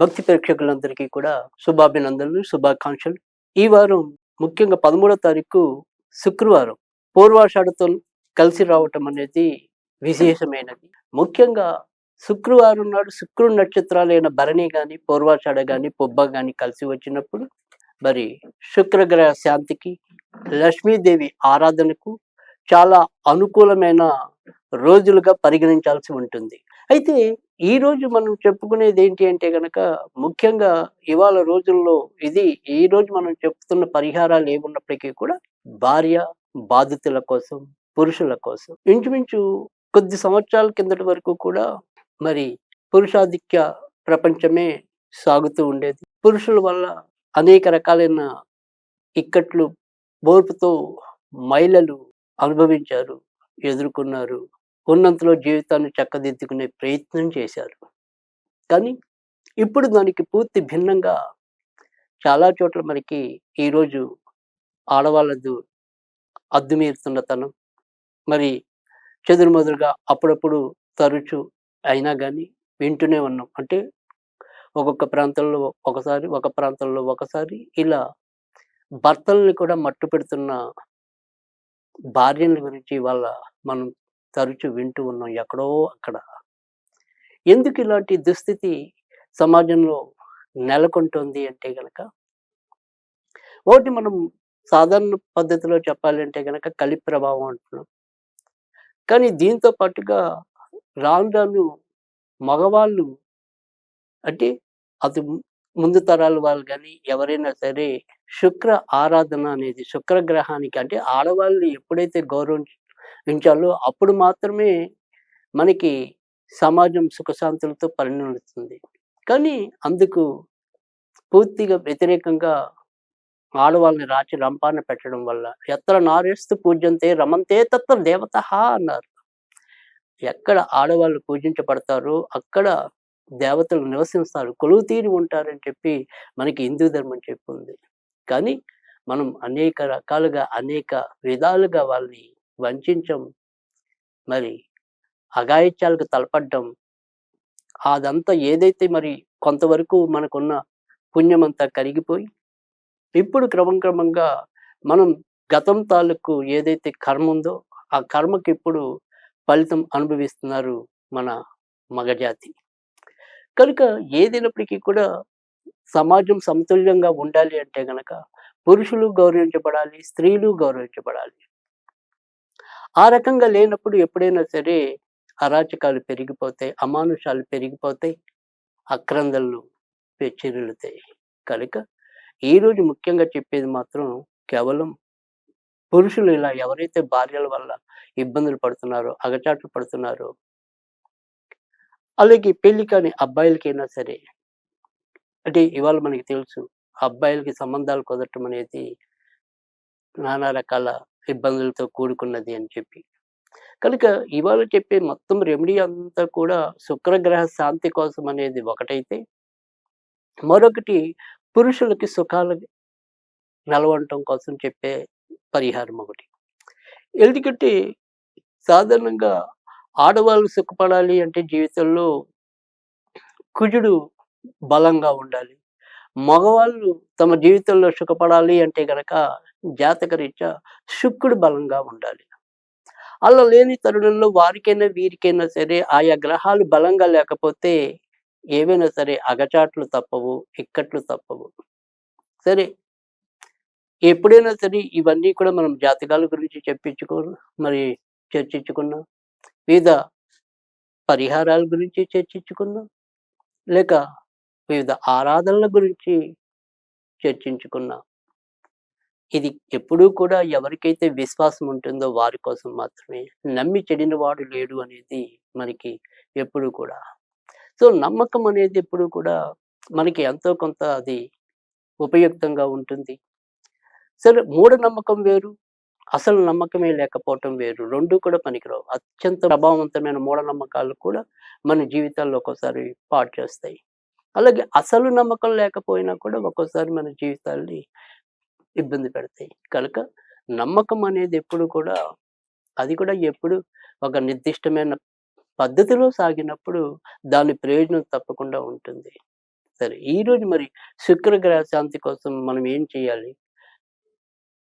భక్తి ప్రేక్షకులందరికీ కూడా శుభాభినందనలు శుభాకాంక్షలు. ఈ వారం ముఖ్యంగా పదమూడో తారీఖు శుక్రవారం పూర్వాషాఢతో కలిసి రావటం అనేది విశేషమైనది. ముఖ్యంగా శుక్రవారం నాడు శుక్రుడు నక్షత్రాలైన భరణి కానీ పూర్వాషాఢ కానీ పొబ్బ కానీ కలిసి వచ్చినప్పుడు మరి శుక్రగ్రహ శాంతికి లక్ష్మీదేవి ఆరాధనకు చాలా అనుకూలమైన రోజులుగా పరిగణించాల్సి ఉంటుంది. అయితే ఈ రోజు మనం చెప్పుకునేది ఏంటి అంటే గనక ముఖ్యంగా ఇవాళ రోజుల్లో ఇది ఈ రోజు మనం చెప్తున్న పరిహారాలు ఏమున్నప్పటికీ కూడా భార్య బాధితుల కోసం పురుషుల కోసం. ఇంచుమించు కొద్ది సంవత్సరాల కిందటి వరకు కూడా మరి పురుషాధిక్య ప్రపంచమే సాగుతూ ఉండేది. పురుషుల వల్ల అనేక రకాలైన ఇక్కట్లు బోర్పుతో మహిళలు అనుభవించారు ఎదుర్కొన్నారు. ఉన్నంతలో జీవితాన్ని చక్కదిద్దుకునే ప్రయత్నం చేశారు. కానీ ఇప్పుడు దానికి పూర్తి భిన్నంగా చాలా చోట్ల మనకి ఈరోజు ఆడవాళ్ళదు అద్దుమీరుతున్నతనం మరి చెదురుమదురుగా అప్పుడప్పుడు తరచు అయినా కానీ వింటూనే ఉన్నాం. అంటే ఒక్కొక్క ప్రాంతంలో ఒకసారి ఒక ప్రాంతంలో ఒకసారి ఇలా భర్తల్ని కూడా మట్టు పెడుతున్న భార్యల గురించి వాళ్ళ మనం తరచు వింటూ ఉన్నాం ఎక్కడో అక్కడ. ఎందుకు ఇలాంటి దుస్థితి సమాజంలో నెలకొంటుంది అంటే గనక? ఒకటి మనం సాధారణ పద్ధతిలో చెప్పాలంటే గనక కలి ప్రభావం అంటున్నాం. కానీ దీంతో పాటుగా రాను రాను మగవాళ్ళు అంటే అది ముందు తరాల వాళ్ళు కానీ ఎవరైనా సరే శుక్ర ఆరాధన అనేది శుక్రగ్రహానికి అంటే ఆడవాళ్ళు ఎప్పుడైతే గౌరవం ఉంచాలో అప్పుడు మాత్రమే మనకి సమాజం సుఖశాంతులతో పరిణమిస్తుంది. కానీ అందుకు పూర్తిగా వ్యతిరేకంగా ఆడవాళ్ళని రాచి రంపాన పెట్టడం వల్ల ఎత్ర నారేస్తూ పూజంతే రమంతే తత్ర దేవత అన్నారు. ఎక్కడ ఆడవాళ్ళు పూజించబడతారో అక్కడ దేవతలు నివసిస్తారు. కొలువు తీరి ఉంటారని చెప్పి మనకి హిందూ ధర్మం చెప్పింది. కానీ మనం అనేక రకాలుగా అనేక విధాలుగా వాళ్ళని వంచం మరి అఘాయిత్యాలకు తలపడ్డం అదంతా ఏదైతే మరి కొంతవరకు మనకున్న పుణ్యమంతా కరిగిపోయి ఇప్పుడు క్రమం క్రమంగా మనం గతం తాలూకు ఏదైతే కర్మ ఉందో ఆ కర్మకి ఇప్పుడు ఫలితం అనుభవిస్తున్నారు మన మగజాతి. కనుక ఏదైనప్పటికీ కూడా సమాజం సమతుల్యంగా ఉండాలి అంటే గనక పురుషులు గౌరవించబడాలి స్త్రీలు గౌరవించబడాలి. ఆ రకంగా లేనప్పుడు ఎప్పుడైనా సరే అరాచకాలు పెరిగిపోతాయి అమానుషాలు పెరిగిపోతాయి అక్రందలు పెచ్చిరులుతాయి కనుక ఈరోజు ముఖ్యంగా చెప్పేది మాత్రం కేవలం పురుషులు ఇలా ఎవరైతే భార్యల వల్ల ఇబ్బందులు పడుతున్నారో అగచాట్లు పడుతున్నారో అలాగే పెళ్ళి కాని అబ్బాయిలకైనా సరే అంటే ఇవాళ మనకి తెలుసు అబ్బాయిలకి సంబంధాలు కుదరటం అనేది నానా రకాల ఇబ్బందులతో కూడుకున్నది అని చెప్పి. కనుక ఇవాళ చెప్పే మొత్తం రెమెడీ అంతా కూడా శుక్రగ్రహ శాంతి కోసం అనేది ఒకటైతే మరొకటి పురుషులకి సుఖాలు నిలవటం కోసం చెప్పే పరిహారం ఒకటి. ఎందుకంటే సాధారణంగా ఆడవాళ్ళు సుఖపడాలి అంటే జీవితంలో కుజుడు బలంగా ఉండాలి. మగవాళ్ళు తమ జీవితంలో సుఖపడాలి అంటే గనక జాతకరీత్యా శుక్రుడు బలంగా ఉండాలి. అలా లేని తరుణంలో వారికైనా వీరికైనా సరే ఆయా గ్రహాలు బలంగా లేకపోతే ఏవైనా సరే అగచాట్లు తప్పవు ఇక్కట్లు తప్పవు. సరే ఎప్పుడైనా సరే ఇవన్నీ కూడా మనం జాతకాల గురించి చెప్పించుకో మరి చర్చించుకున్నాం. వివిధ పరిహారాల గురించి చర్చించుకున్నాం. లేక వివిధ ఆరాధనల గురించి చర్చించుకున్నాం. ఇది ఎప్పుడూ కూడా ఎవరికైతే విశ్వాసం ఉంటుందో వారి కోసం మాత్రమే. నమ్మి చెడిన వాడు లేడు అనేది మనకి ఎప్పుడు కూడా. సో నమ్మకం అనేది ఎప్పుడు కూడా మనకి ఎంతో కొంత అది ఉపయుక్తంగా ఉంటుంది. సరే మూఢ నమ్మకం వేరు అసలు నమ్మకమే లేకపోవటం వేరు. రెండు కూడా పనికిరావు. అత్యంత ప్రభావవంతమైన మూఢనమ్మకాలు కూడా మన జీవితాల్లో ఒక్కోసారి పాటు చేస్తాయి. అలాగే అసలు నమ్మకం లేకపోయినా కూడా ఒక్కోసారి మన జీవితాల్ని ఇబ్బంది పెడతాయి. కనుక నమ్మకం అనేది ఎప్పుడు కూడా అది కూడా ఎప్పుడు ఒక నిర్దిష్టమైన పద్ధతిలో సాగినప్పుడు దాని ప్రయోజనం తప్పకుండా ఉంటుంది. సరే ఈరోజు మరి శుక్రగ్రహ శాంతి కోసం మనం ఏం చేయాలి?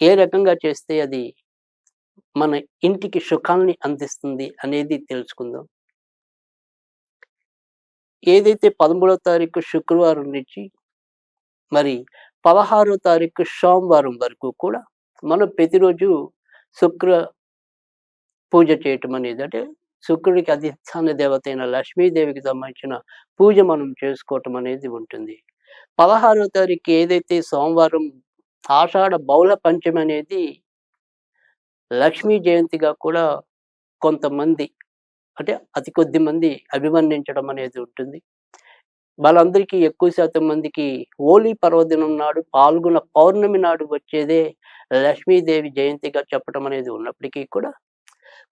ఏ రకంగా చేస్తే అది మన ఇంటికి సుఖాన్ని అందిస్తుంది అనేది తెలుసుకుందాం. ఏదైతే పదమూడవ తారీఖు శుక్రవారం నుంచి మరి పదహారో తారీఖు సోమవారం వరకు కూడా మనం ప్రతిరోజు శుక్ర పూజ చేయటం అనేది అంటే శుక్రుడికి అధిష్టాన దేవత అయిన లక్ష్మీదేవికి సంబంధించిన పూజ మనం చేసుకోవటం అనేది ఉంటుంది. పదహారో తారీఖు ఏదైతే సోమవారం ఆషాఢ బౌల పంచమి అనేది లక్ష్మీ జయంతిగా కూడా కొంతమంది అంటే అతి కొద్ది మంది అభివర్ణించడం అనేది ఉంటుంది. వాళ్ళందరికీ ఎక్కువ శాతం మందికి హోలీ పర్వదినం నాడు పాల్గొన్న పౌర్ణమి నాడు వచ్చేదే లక్ష్మీదేవి జయంతిగా చెప్పడం అనేది ఉన్నప్పటికీ కూడా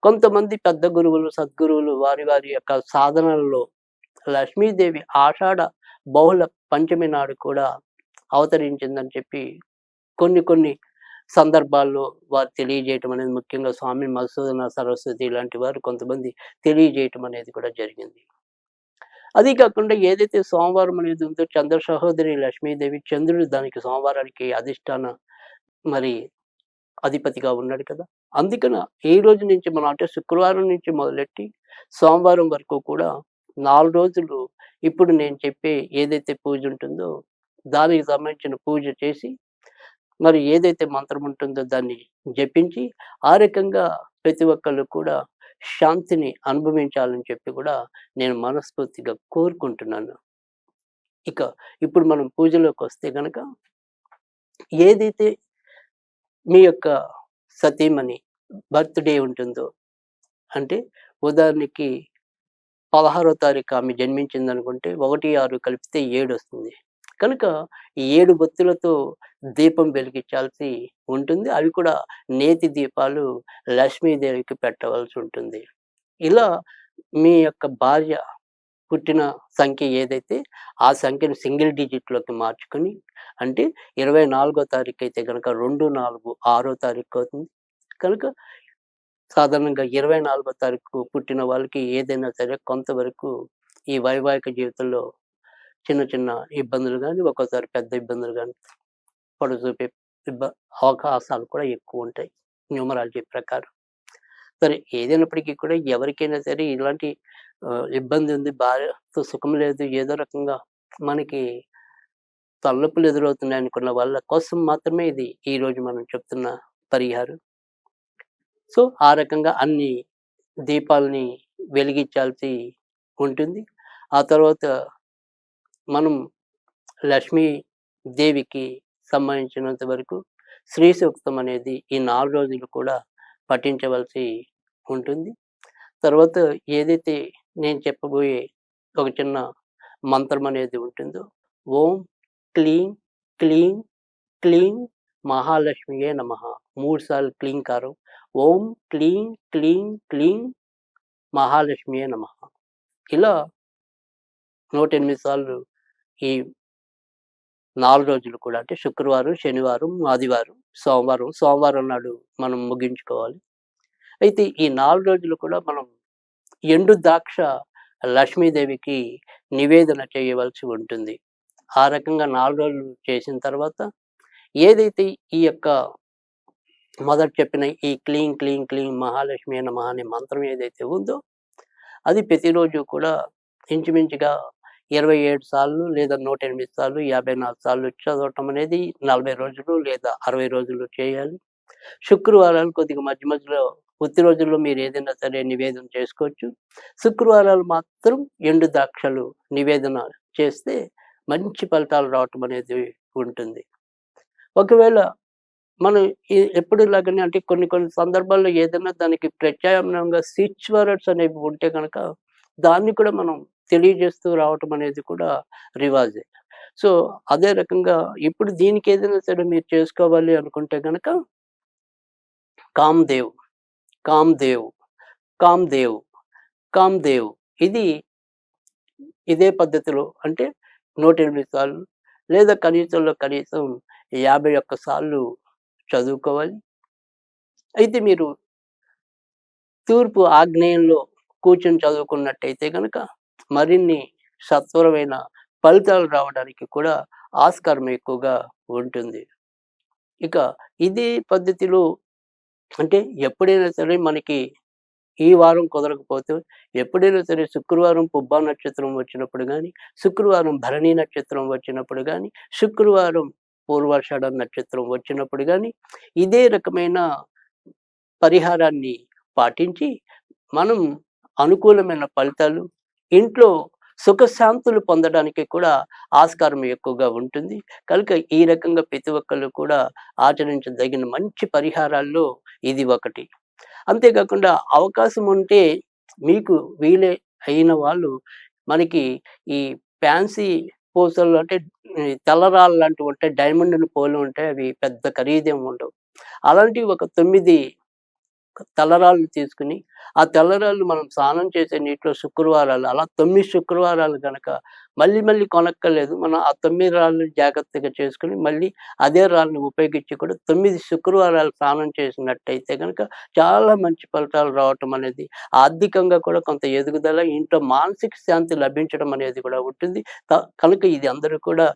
కొంతమంది పెద్ద గురువులు సద్గురువులు వారి వారి యొక్క సాధనల్లో లక్ష్మీదేవి ఆషాఢ బహుళ పంచమి నాడు కూడా అవతరించిందని చెప్పి కొన్ని కొన్ని సందర్భాల్లో వారు తెలియజేయటం అనేది ముఖ్యంగా స్వామి మధుసూదన సరస్వతి లాంటి వారు కొంతమంది తెలియజేయటం అనేది కూడా జరిగింది. అది కాకుండా ఏదైతే సోమవారం అనేది ఉందో చంద్ర సహోదరి లక్ష్మీదేవి చంద్రుడు దానికి సోమవారానికి అధిష్టాన మరి అధిపతిగా ఉన్నాడు కదా. అందుకన ఈ రోజు నుంచి మనం అంటే శుక్రవారం నుంచి మొదలెట్టి సోమవారం వరకు కూడా నాలుగు రోజులు ఇప్పుడు నేను చెప్పే ఏదైతే పూజ ఉంటుందో దానికి సంబంధించిన పూజ చేసి మరి ఏదైతే మంత్రం ఉంటుందో దాన్ని జపించి ఆ రకంగా ప్రతి ఒక్కళ్ళు కూడా శాంతిని అనుభవించాలని చెప్పి కూడా నేను మనస్ఫూర్తిగా కోరుకుంటున్నాను. ఇక ఇప్పుడు మనం పూజలోకి వస్తే గనక ఏదైతే మీ యొక్క సతీమణి బర్త్డే ఉంటుందో అంటే ఉదాహరణకి పదహారో తారీఖు ఆమె జన్మించింది అనుకుంటే ఒకటి ఆరు కలిపితే ఏడు వస్తుంది. కనుక ఏడు బొత్తులతో దీపం వెలిగించాల్సి ఉంటుంది. అవి కూడా నేతి దీపాలు లక్ష్మీదేవికి పెట్టవలసి ఉంటుంది. ఇలా మీ యొక్క భార్య పుట్టిన సంఖ్య ఏదైతే ఆ సంఖ్యను సింగిల్ డిజిట్లోకి మార్చుకొని అంటే ఇరవై నాలుగో తారీఖు అయితే కనుక రెండు నాలుగు ఆరో తారీఖు అవుతుంది. కనుక సాధారణంగా ఇరవై నాలుగో తారీఖు పుట్టిన వాళ్ళకి ఏదైనా సరే కొంతవరకు ఈ వైవాహిక జీవితంలో చిన్న చిన్న ఇబ్బందులు కానీ ఒక్కోసారి పెద్ద ఇబ్బందులు కానీ పొడచూపే ఇబ్బ అవకాశాలు కూడా ఎక్కువ ఉంటాయి. న్యూమరాలజీ ప్రకారం. సరే ఏదైనప్పటికీ కూడా ఎవరికైనా సరే ఇలాంటి ఇబ్బంది ఉంది భార్యతో సుఖం లేదు ఏదో రకంగా మనకి తలనొప్పులు ఎదురవుతున్నాయి అనుకున్న వాళ్ళ కోసం మాత్రమే ఇది ఈ రోజు మనం చెప్తున్న పరిహారం. సో ఆ రకంగా అన్ని దీపాలని వెలిగించాల్సి ఉంటుంది. ఆ తర్వాత మనం లక్ష్మీ దేవికి సంబంధించినంత వరకు శ్రీ సూక్తం అనేది ఈ నాలుగు రోజులు కూడా పఠించవలసి ఉంటుంది. తర్వాత ఏదైతే నేను చెప్పబోయే ఒక చిన్న మంత్రం అనేది ఉంటుందో ఓం క్లీం క్లీం క్లీం మహాలక్ష్మియే నమ. మూడు సార్లు కారు. ఓం క్లీం క్లీం క్లీం మహాలక్ష్మియే నమ. ఇలా నూట ఎనిమిది సార్లు ఈ నాలుగు రోజులు కూడా అంటే శుక్రవారం శనివారం ఆదివారం సోమవారం సోమవారం నాడు మనం ముగించుకోవాలి. అయితే ఈ నాలుగు రోజులు కూడా మనం ఎండు ద్రాక్ష లక్ష్మీదేవికి నివేదన చేయవలసి ఉంటుంది. ఆ రకంగా నాలుగు రోజులు చేసిన తర్వాత ఏదైతే ఈ యొక్క మొదట చెప్పిన ఈ క్లీన్ క్లీన్ క్లీన్ మహాలక్ష్మి అన్న అనే మంత్రం ఏదైతే ఉందో అది ప్రతిరోజు కూడా ఇంచుమించుగా ఇరవై ఏడు సార్లు లేదా నూట ఎనిమిది సార్లు యాభై నాలుగు సార్లు చదవటం అనేది నలభై రోజులు లేదా అరవై రోజులు చేయాలి. శుక్రవారాలు కొద్దిగా మధ్య మధ్యలో కొద్ది రోజుల్లో మీరు ఏదైనా సరే నివేదన చేసుకోవచ్చు. శుక్రవారాలు మాత్రం ఎండు ద్రాక్షలు నివేదన చేస్తే మంచి ఫలితాలు రావటం అనేది ఉంటుంది. ఒకవేళ మనం ఎప్పుడు ఇలాగనే అంటే కొన్ని కొన్ని సందర్భాల్లో ఏదైనా దానికి ప్రత్యామ్నాయంగా స్విచ్ వర్డ్స్ అనేవి ఉంటే కనుక దాన్ని కూడా మనం తెలియజేస్తూ రావటం అనేది కూడా రివాజే. సో అదే రకంగా ఇప్పుడు దీనికి ఏదైనా సరే మీరు చేసుకోవాలి అనుకుంటే కనుక కామ్దేవ్ కామ్దేవ్ కామ్దేవ్ కామ్దేవ్. ఇది ఇదే పద్ధతిలో అంటే నూట ఎనిమిది సార్లు లేదా కనీసంలో కనీసం యాభై ఒక్క సార్లు చదువుకోవాలి. అయితే మీరు తూర్పు ఆగ్నేయంలో కూర్చొని చదువుకున్నట్టయితే కనుక మరిన్ని సత్వరమైన ఫలితాలు రావడానికి కూడా ఆస్కారం ఎక్కువగా ఉంటుంది. ఇక ఇదే పద్ధతిలో అంటే ఎప్పుడైనా సరే మనకి ఈ వారం కుదరకపోతే ఎప్పుడైనా సరే శుక్రవారం పుబ్బా నక్షత్రం వచ్చినప్పుడు కానీ శుక్రవారం భరణి నక్షత్రం వచ్చినప్పుడు కానీ శుక్రవారం పూర్వాషాఢ నక్షత్రం వచ్చినప్పుడు కానీ ఇదే రకమైన పరిహారాన్ని పాటించి మనం అనుకూలమైన ఫలితాలు, ఇంట్లో సుఖశాంతులు పొందడానికి కూడా ఆస్కారం ఎక్కువగా ఉంటుంది. కనుక ఈ రకంగా ప్రతి ఒక్కళ్ళు కూడా ఆచరించదగిన మంచి పరిహారాల్లో ఇది ఒకటి. అంతేకాకుండా అవకాశం ఉంటే మీకు వీలే అయిన వాళ్ళు మనకి ఈ ఫ్యాన్సీ పూసలు అంటే తెల్లరాళ్ళు లాంటివి ఉంటాయి. డైమండ్ పూలు ఉంటాయి. అవి పెద్ద ఖరీదేం ఉండవు. అలాంటివి ఒక తొమ్మిది తెల్లరాళ్ళు తీసుకొని, ఆ తెల్లరాళ్ళు మనం స్నానం చేసే నీటిలో శుక్రవారాలు అలా తొమ్మిది శుక్రవారాలు కనుక మళ్ళీ మళ్ళీ కొనక్కర్లేదు. మనం ఆ తొమ్మిది రాళ్ళు జాగ్రత్తగా చేసుకుని మళ్ళీ అదే రాళ్ళని ఉపయోగించి కూడా తొమ్మిది శుక్రవారాలు స్నానం చేసినట్టయితే కనుక చాలా మంచి ఫలితాలు రావటం అనేది ఆర్థికంగా కూడా కొంత ఎదుగుదల, ఇంట్లో మానసిక శాంతి లభించడం అనేది కూడా ఉంటుంది. కనుక ఇది అందరూ కూడా